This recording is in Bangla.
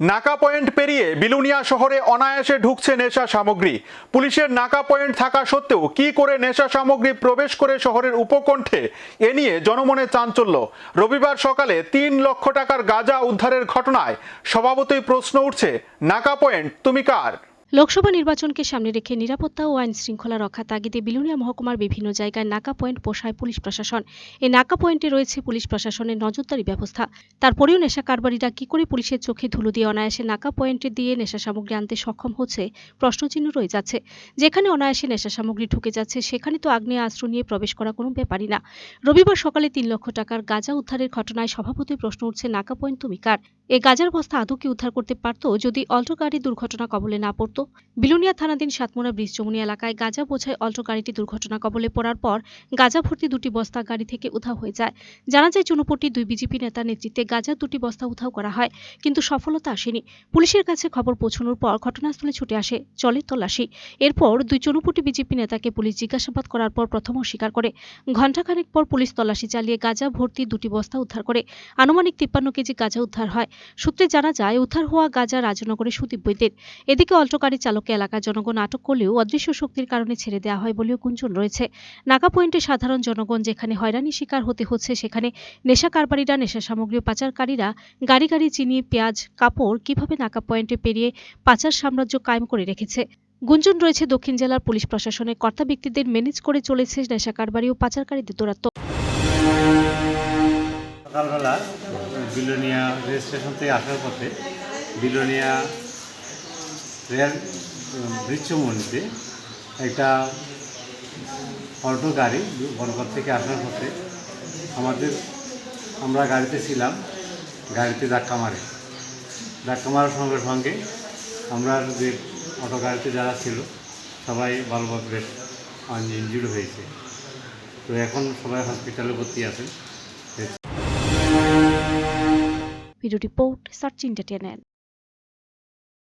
নাকা পয়েন্ট পেরিয়ে বিলুনিয়া শহরে অনায়াসে ঢুকছে নেশা সামগ্রী। পুলিশের নাকা পয়েন্ট থাকা সত্ত্বেও কি করে নেশা সামগ্রী প্রবেশ করে শহরের উপকণ্ঠে, এ নিয়ে জনমনে চাঞ্চল্য। রবিবার সকালে তিন লক্ষ টাকার গাঁজা উদ্ধারের ঘটনায় স্বভাবতই প্রশ্ন উঠছে, নাকা পয়েন্ট, তুমি কার? লোকসভা নির্বাচনকে সামনে রেখে নিরাপত্তা ও আইন শৃঙ্খলা রক্ষা তাগিদে বিলুনিয়া মহকুমার বিভিন্ন জায়গায় নাকা পয়েন্ট পোষায় পুলিশ প্রশাসন। এই নাকা পয়েন্টে রয়েছে পুলিশ প্রশাসনের নজরদারি ব্যবস্থা। তারপরেও নেশা কারবারিরা কি করে পুলিশের চোখে ধুলো দিয়ে অনায়াসে নাকা পয়েন্টে দিয়ে নেশা সামগ্রী আনতে সক্ষম হচ্ছে, প্রশ্নচিহ্ন রয়ে যাচ্ছে। যেখানে অনায়াসে নেশা সামগ্রী ঢুকে যাচ্ছে, সেখানে তো আগ্নেয় আশ্রয় নিয়ে প্রবেশ করা কোনো ব্যাপারই না। রবিবার সকালে তিন লক্ষ টাকার গাঁজা উদ্ধারের ঘটনায় সভাপতি প্রশ্ন উঠছে, নাকা পয়েন্ট তুমি কার? এই গাজার বস্তা আদৌ কি উদ্ধার করতে পারতো যদি অল্টো গাড়ি দুর্ঘটনা কবলে না পড়তো। বিলুনিয়া থানাধীন সাতমোড়া ব্রিজ চমুনি এলাকায় গাজা বোঝায় অল্টো গাড়িটি দুর্ঘটনা কবলে পড়ার পর গাজা ভর্তি দুটি বস্তা গাড়ি থেকে উধাও হয়ে যায়। জানা যায়, চুনুপট্টি দুই বিজেপি নেতার নেতৃত্বে গাজার দুটি বস্তা উধাও করা হয়, কিন্তু সফলতা আসেনি। পুলিশের কাছে খবর পৌঁছানোর পর ঘটনাস্থলে ছুটে আসে চলে তল্লাশি। এরপর দুই চুনুপুটি বিজেপি নেতাকে পুলিশ জিজ্ঞাসাবাদ করার পর প্রথম অস্বীকার করে। ঘণ্টাখানেক পর পুলিশ তল্লাশি চালিয়ে গাজা ভর্তি দুটি বস্তা উদ্ধার করে। আনুমানিক তিপ্পান্ন কেজি গাঁজা উদ্ধার হয়। সূত্রে জানা যায়, উদ্ধার হওয়া গাজা রাজনগরে সুদীপ বৈদ্যের এদিকে অল্টো গাড়ি চালককে এলাকার জনগণ আটক করলেও অদৃশ্য শক্তির কারণে ছেড়ে দেওয়া হয় বলেও গুঞ্জন রয়েছে। নাকা পয়েন্টে সাধারণ জনগণ যেখানে হয়রানি শিকার হতে হচ্ছে, সেখানে নেশা কারবারিরা, নেশা সামগ্রী পাচারকারীরা গাড়ি গাড়ি চিনি, পেঁয়াজ, কাপড় কীভাবে নাকা পয়েন্টে পেরিয়ে পাচার সাম্রাজ্য কায়েম করে রেখেছে? গুঞ্জন রয়েছে দক্ষিণ জেলার পুলিশ প্রশাসনের কর্তা ব্যক্তিদের ম্যানেজ করে চলেছে নেশা কারবারি ও পাচারকারীদের দৌরাত্ম্য। সকালবেলা বিলোনিয়া রেল স্টেশন থেকে আসার পথে বিলোনিয়া রেল বৃক্ষমণিতে একটা অল্টো গাড়ি বনগর থেকে আসার পথে আমাদের, আমরা গাড়িতে ছিলাম, গাড়িতে ধাক্কা মারে। ধাক্কা মারার সঙ্গে সঙ্গে আমরা যে অটো গাড়িতে যারা ছিল, সবাই ভালোভাবে বেশ ইনজুরি হয়েছে। তো এখন সবাই হসপিটালে ভর্তি আছেন। Video report search entertainment